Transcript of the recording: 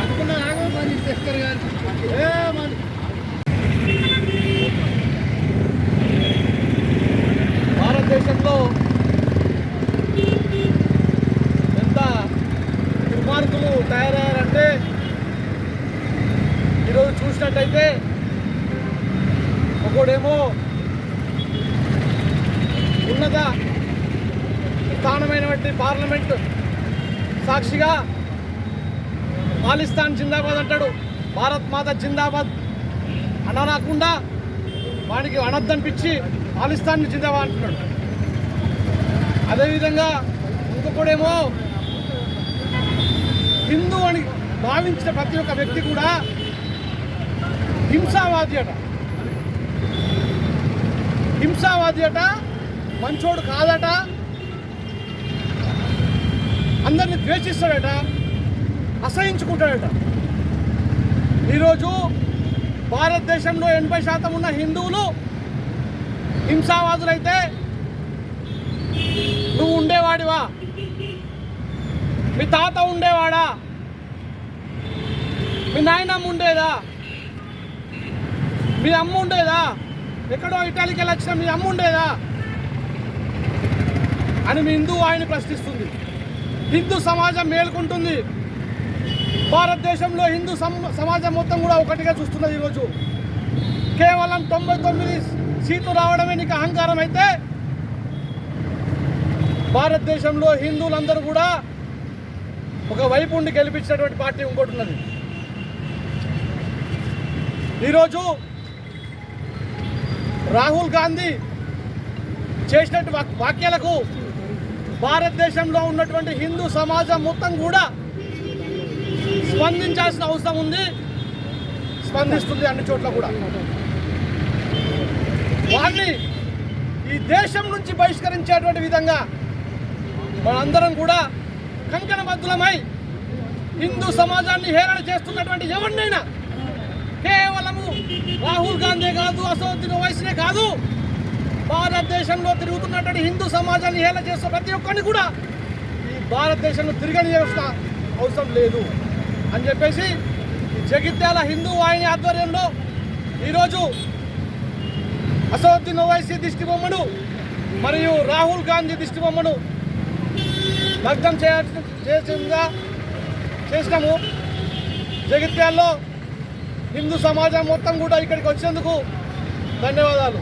అనుకున్నా ఆగో మరి తెస్తారు కానీ దేశంలో ఎంత? దుర్మార్గులు తయారయ్యారంటే ఈరోజు చూసినట్టయితే ఒకడేమో ఉన్నత స్థానమైనటువంటి పార్లమెంట్ సాక్షిగా పాలిస్తాన్ జిందాబాద్ అంటాడు. భారత్ మాత జిందాబాద్. అనరాకుండా వాడికి అనద్దనిపించి పాలిస్తాన్ జిందాబాద్ అంటున్నాడు. అదేవిధంగా ఇంకొకడేమో హిందూ అని భావించిన ప్రతి ఒక్క వ్యక్తి కూడా హింసావాది అట. హింసావాది అట మంచోడు కాదట. అందరిని ద్వేషిస్తాడట అసహించుకుంటాడట. ఈరోజు భారతదేశంలో ఎనభై శాతం ఉన్న హిందువులు హింసావాదులైతే నువ్వు ఉండేవాడివా? మీ తాత ఉండేవాడా? మీ నాయనమ్మ ఉండేదా? మీ అమ్మ ఉండేదా? ఎక్కడో ఇటాలీకి వెళ్ళి వచ్చిన మీ అమ్మ ఉండేదా? అని మీ హిందూ ఆయన ప్రశ్నిస్తుంది. హిందూ సమాజం మేల్కుంటుంది. భారతదేశంలో హిందూ సమాజం మొత్తం కూడా ఒకటిగా చూస్తున్నది ఈరోజు. కేవలం తొంభై తొమ్మిది సీట్లు రావడమే నీకు అహంకారం అయితే భారతదేశంలో హిందువులందరూ కూడా ఒక వైపు ఉండి గెలిపించినటువంటి పార్టీ ఇంకోటి ఉన్నది. ఈరోజు రాహుల్ గాంధీ చేసినట్టు వాక్యాలకు భారతదేశంలో ఉన్నటువంటి హిందూ సమాజం మొత్తం కూడా స్పందించాల్సిన అవసరం ఉంది. స్పందిస్తుంది అన్ని చోట్ల కూడా. వారిని ఈ దేశం నుంచి బహిష్కరించేటువంటి విధంగా మనందరం కూడా కంకణబద్ధులమై హిందూ సమాజాన్ని హేళన చేస్తున్నటువంటి ఎవరినైనా కేవలము రాహుల్ గాంధీ కాదు అసౌద్దీన్ వయసునే కాదు భారతదేశంలో తిరుగుతున్నటువంటి హిందూ సమాజాన్ని హేళన చేస్తున్న ప్రతి ఒక్కరిని కూడా ఈ భారతదేశంలో తిరగనియవలసిన అవసరం లేదు అని చెప్పేసి జగిత్యాల హిందూ వాహిని ఆధ్వర్యంలో ఈరోజు అసౌద్దీన్ ఓవైసీ దిష్టి బొమ్మను మరియు రాహుల్ గాంధీ దిష్టి దగ్ధం చేయాల్సిన చేసిందిగా చేసినాము. జగిత్యాల్లో హిందూ సమాజం మొత్తం కూడా ఇక్కడికి వచ్చేందుకు ధన్యవాదాలు.